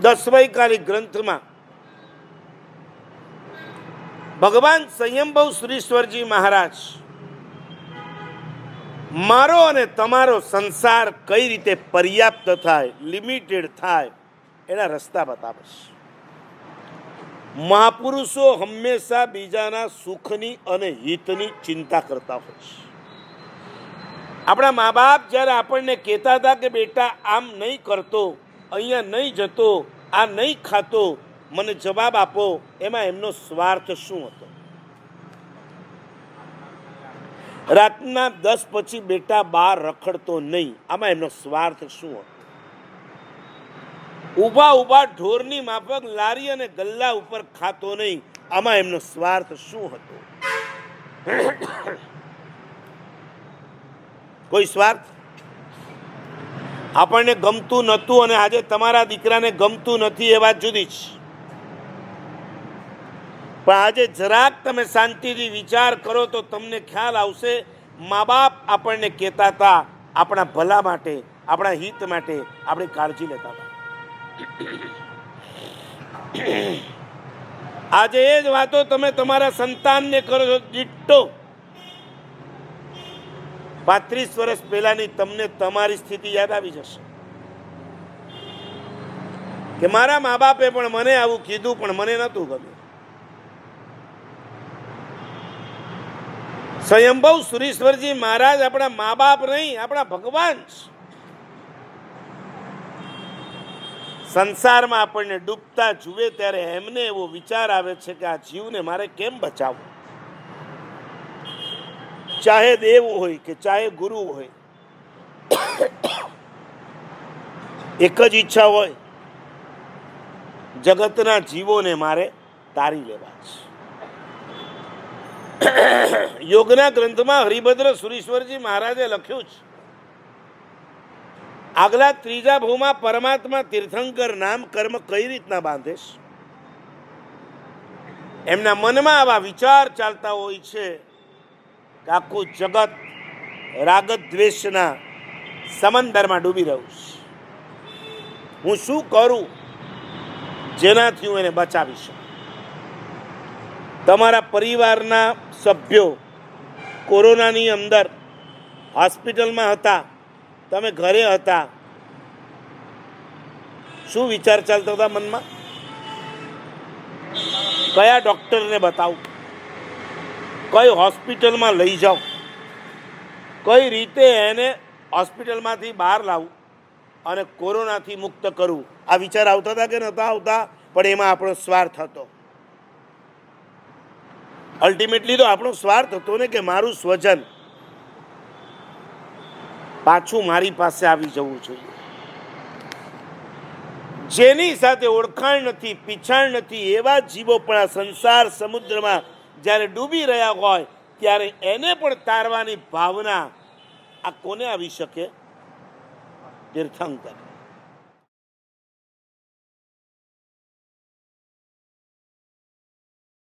દસવૈકાલિક ગ્રંથમાં ભગવાન સંયમભવ શ્રીશ્વરજી મહારાજ, મારો અને તમારો સંસાર કઈ રીતે પર્યાપ્ત થાય, લિમિટેડ થાય, એના રસ્તા બતાવે છે મહાપુરુષો હંમેશા બીજાના સુખની અને હિતની ચિંતા કરતા હોય છે. આપણા મા બાપ જ્યારે આપણને કહેતા હતા કે બેટા, આમ નહીં કરતો અહીંયા નહીં જતો, આ નહીં ખાતો, મને જવાબ આપો. એમાં એમનો સ્વાર્થ શું હતો? રાતના દસ પછી બેટા બહાર રખડતો નહીં. આમાં એમનો સ્વાર્થ શું હતો? ઊભા ઊભા ઢોરની માફક લારી અને ગલ્લા ઉપર ખાતો નહીં. આમાં એમનો સ્વાર્થ શું હતો? કોઈ સ્વાર્થ? આપણને ગમતું નહોતું અને આજે તમારા દીકરાને ગમતું નથી એ વાત જુદી છે પણ આજે જરાક તમે શાંતિથી વિચાર કરો તો તમને ખ્યાલ આવશે મા બાપ આપણને કહેતા હતા, આપણા ભલા માટે, આપણા હિત માટે આપણે કાળજી લેતા હતા. આજે એ જ વાતો તમે તમારા સંતાનને કરો છો દીટો પાંત્રીસ વર્ષ પહેલાની તમને તમારી સ્થિતિ યાદ આવી જશે. કે મારા મા બાપે પણ મને આવું કીધું, પણ મને નહોતું ગમ્યું. સ્વયંભવ સુરેશ્વરજી મહારાજ આપણા મા બાપ નહીં, આપણા ભગવાન સંસારમાં આપણને ડૂબતા જુએ ત્યારે એમને એવો વિચાર આવે છે કે આ જીવને મારે કેમ બચાવવો? ચાહે દેવ હોય કે ચાહે ગુરુ હોય, એક જ ઈચ્છા હોય, જગતના જીવોને મારે તારી લેવા છે. યોગના ગ્રંથમાં હરિભદ્ર સુરેશ્વરજી મહારાજે લખ્યું છે, આગલા ત્રીજા ભૂમાં પરમાત્મા તીર્થંકર નામ કર્મ કઈ રીતના બાંધેશ એમના મનમાં આવા વિચાર ચાલતા હોય છે કે આખું જગત રાગ દ્વેષના સમંદરમાં ડૂબી રહ્યું છે. હું શું કરું જેનાથી હું એને બચાવી શકું? તમારા પરિવારના સભ્યો કોરોનાની અંદર હોસ્પિટલમાં હતા, તમે ઘરે હતા. શું વિચાર ચાલતા હતા મનમાં? કયા ડૉક્ટરને બતાવું? કઈ હોસ્પિટલમાં લઈ જાઓ? કઈ રીતે એને હોસ્પિટલમાંથી બહાર લાવું અને કોરોનાથી મુક્ત કરવું? આ વિચાર આવતા હતા કે નહોતા આવતા, પણ એમાં આપણો સ્વાર્થ હતો. અલ્ટિમેટલી તો આપણો સ્વાર્થ હતો ને કે મારું સ્વજન પાછું મારી પાસે આવી જવું જોઈએ. જેની સાથે ઓળખાણ નથી, પીછાણ નથી, એવા જીવો પણ આ સંસાર સમુદ્રમાં જ્યારે ડૂબી રહ્યા હોય ત્યારે એને પણ તારવાની ભાવના આ કોને આવી શકે? તીર્થંકર.